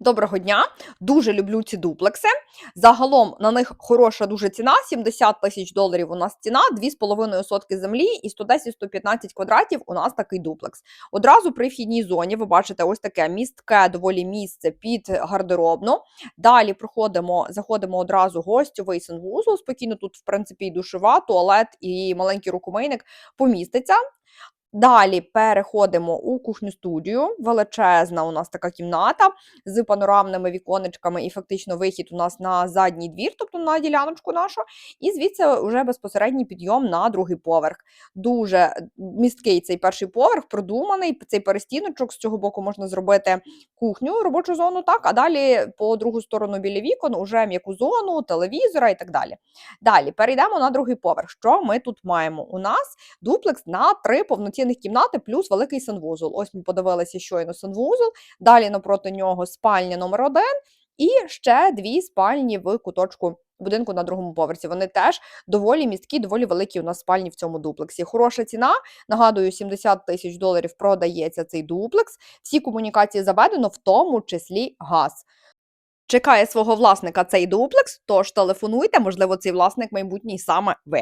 Доброго дня! Дуже люблю ці дуплекси. Загалом на них хороша дуже ціна. 70 тисяч доларів у нас ціна, 2,5 сотки землі і 110-115 квадратів у нас такий дуплекс. Одразу при вхідній зоні ви бачите ось таке містке, доволі місце під гардеробну. Далі проходимо, заходимо одразу гостьовий санвузол. Спокійно тут, в принципі, і душова, туалет і маленький рукомийник поміститься. Далі переходимо у кухню студію. Величезна у нас така кімната з панорамними віконечками, і фактично вихід у нас на задній двір, тобто на діляночку нашу. І звідси вже безпосередній підйом на другий поверх. Дуже місткий цей перший поверх, продуманий. Цей перестіночок з цього боку можна зробити кухню, робочу зону, так, а далі по другу сторону біля вікон уже м'яку зону, телевізора і так далі. Далі перейдемо на другий поверх. Що ми тут маємо? У нас дуплекс на три повноцінних кімнати плюс великий санвузол. Ось ми подивилися щойно санвузол. Далі напроти нього спальня номер один і ще дві спальні в куточку. Будинку на другому поверсі. Вони теж доволі місткі, доволі великі у нас спальні в цьому дуплексі. Хороша ціна. Нагадую, 70 тисяч доларів продається цей дуплекс. Всі комунікації заведено, в тому числі газ. Чекає свого власника цей дуплекс, тож телефонуйте, можливо, цей власник майбутній саме ви.